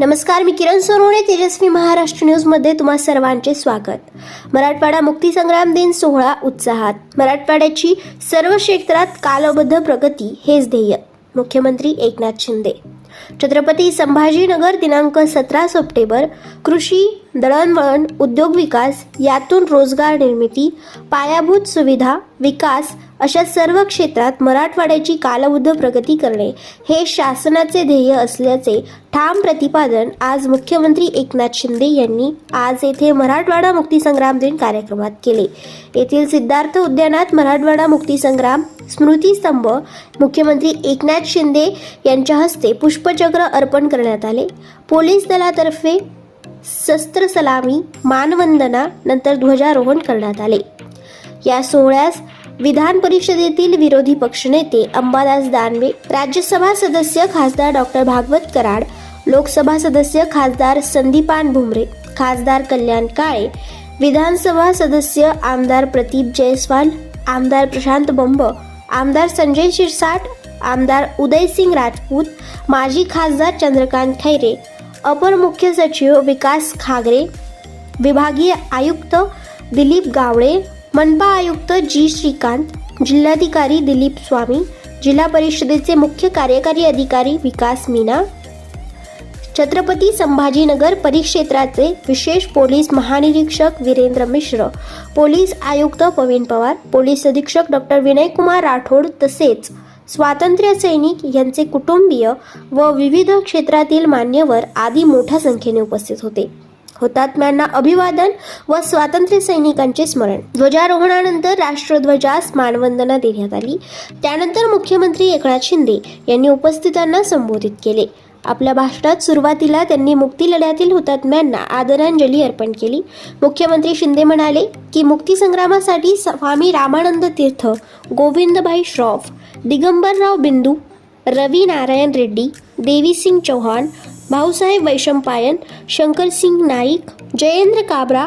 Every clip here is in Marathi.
नमस्कार मी किरण सोनवणे तेजस्वी महाराष्ट्र न्यूजमध्ये तुम्हा सर्वांचे स्वागत. मराठवाडा मुक्तीसंग्राम दिन सोहळा उत्साहात. मराठवाड्याची सर्व क्षेत्रात कालबद्ध प्रगती हेच ध्येय. मुख्यमंत्री एकनाथ शिंदे. छत्रपती संभाजीनगर दिनांक सतरा सप्टेंबर कृषी दळणवळण उद्योग विकास यातून रोजगार निर्मिती पायाभूत सुविधा विकास अशा सर्व क्षेत्रात मराठवाड्याची कालबुद्ध प्रगती करणे हे शासनाचे ध्येय असल्याचे ठाम प्रतिपादन आज मुख्यमंत्री एकनाथ शिंदे यांनी आज येथे मराठवाडा मुक्तीसंग्राम दिन कार्यक्रमात केले. येथील सिद्धार्थ उद्यानात मराठवाडा मुक्तीसंग्राम स्मृतीस्तंभ मुख्यमंत्री एकनाथ शिंदे यांच्या हस्ते पुष्पचक्र अर्पण करण्यात आले. पोलीस दलातर्फे शस्त्र सलामी मानवंदना नंतर ध्वजारोहण करण्यात आले. या सोहळ्यास विधान परिषदेतील विरोधी पक्षनेते अंबादास दानवे राज्यसभा सदस्य खासदार डॉक्टर भागवत कराड लोकसभा सदस्य खासदार संदीपान भुमरे खासदार कल्याण काळे विधानसभा सदस्य आमदार प्रदीप जयस्वाल आमदार प्रशांत बंब आमदार संजय शिरसाट आमदार उदयसिंग राजपूत माजी खासदार चंद्रकांत खैरे अपर मुख्य सचिव विकास खागरे विभागीय आयुक्त दिलीप गावडे मनपा आयुक्त जी श्रीकांत जिल्हाधिकारी दिलीप स्वामी जिल्हा परिषदेचे मुख्य कार्यकारी अधिकारी विकास मीना छत्रपती संभाजीनगर परिक्षेत्राचे विशेष पोलीस महानिरीक्षक वीरेंद्र मिश्र पोलीस आयुक्त प्रवीण पवार पोलीस अधीक्षक डॉक्टर विनयकुमार राठोड तसेच स्वातंत्र्य सैनिक यांचे कुटुंबीय व विविध क्षेत्रातील मान्यवर आदी मोठ्या संख्येने उपस्थित होते. हुतात्म्यांना अभिवादन व स्वातंत्र्य सैनिकांचे स्मरण. ध्वजारोहणानंतर राष्ट्रध्वजास मानवंदना देण्यात आली. त्यानंतर मुख्यमंत्री एकनाथ शिंदे यांनी उपस्थितांना संबोधित केले. आपल्या भाषणात सुरुवातीला त्यांनी मुक्ती लढ्यातील हुतात्म्यांना आदरांजली अर्पण केली. मुख्यमंत्री शिंदे म्हणाले की मुक्तीसंग्रामासाठी स्वामी रामानंद तीर्थ गोविंदभाई श्रॉफ दिगंबरराव बिंदू रवी नारायण रेड्डी देवीसिंग चौहान भाऊसाहेब वैशंपायन शंकरसिंग नाईक जयेंद्र काबरा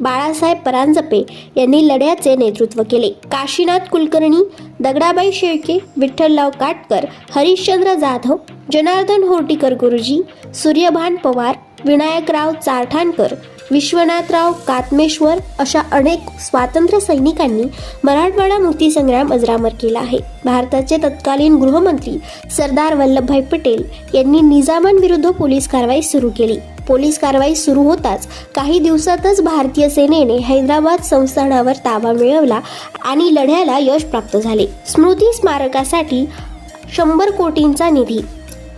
बाळासाहेब परांजपे यांनी लढ्याचे नेतृत्व केले. काशीनाथ कुलकर्णी दगडाबाई शेळके विठ्ठलराव काटकर हरिश्चंद्र जाधव जनार्दन होर्टीकर गुरुजी सूर्यभान पवार विनायकराव चारठाणकर विश्वनाथराव कातमेश्वर अशा अनेक स्वातंत्र्य सैनिकांनी मराठवाडा मुक्तीसंग्राम अजरामर केला आहे. भारताचे तत्कालीन गृहमंत्री सरदार वल्लभभाई पटेल यांनी निजामांविरुद्ध पोलीस कारवाई सुरू केली. पोलीस कारवाई सुरू होताच काही दिवसातच भारतीय सेनेने हैदराबाद संस्थानावर ताबा मिळवला आणि लढ्याला यश प्राप्त झाले. स्मृती स्मारकासाठी शंभर कोटींचा निधी.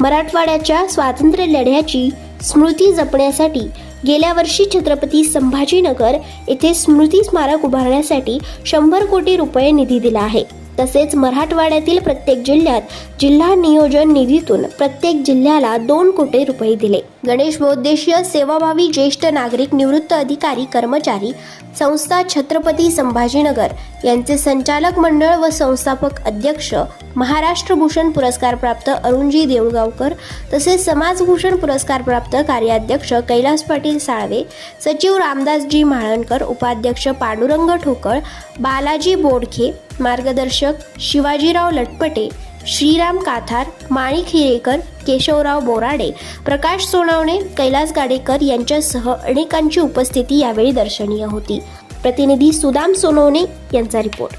मराठवाड्याच्या स्वातंत्र्य लढ्याची स्मृती जपण्यासाठी गेल्या वर्षी छत्रपती संभाजीनगर येथे स्मृती स्मारक उभारण्यासाठी शंभर कोटी रुपये निधी दिला आहे. तसेच मराठवाड्यातील प्रत्येक जिल्ह्यात जिल्हा नियोजन निधीतून प्रत्येक जिल्ह्याला दोन कोटी रुपये दिले. गणेश बहुद्देशीय सेवाभावी ज्येष्ठ नागरिक निवृत्त अधिकारी कर्मचारी संस्था छत्रपती संभाजीनगर यांचे संचालक मंडळ व संस्थापक अध्यक्ष महाराष्ट्र भूषण पुरस्कार प्राप्त अरुणजी देऊळगावकर तसेच समाजभूषण पुरस्कार प्राप्त कार्याध्यक्ष कैलास पाटील साळवे सचिव रामदासजी म्हाळणकर उपाध्यक्ष पांडुरंग ठोकळ बालाजी बोडखे मार्गदर्शक शिवाजीराव लटपटे श्रीराम काथार माणिक हिरेकर केशवराव बोराडे प्रकाश सोनावणे कैलास गाडेकर यांच्यासह अनेकांची उपस्थिती यावेळी दर्शनीय होती. प्रतिनिधी सुदाम सोनवणे यांचा रिपोर्ट.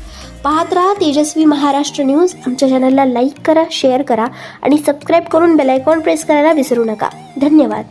पाहत राहा तेजस्वी महाराष्ट्र न्यूज. आमच्या चॅनलला लाईक करा शेअर करा आणि सबस्क्राईब करून बेलायकॉन प्रेस करायला विसरू नका. धन्यवाद.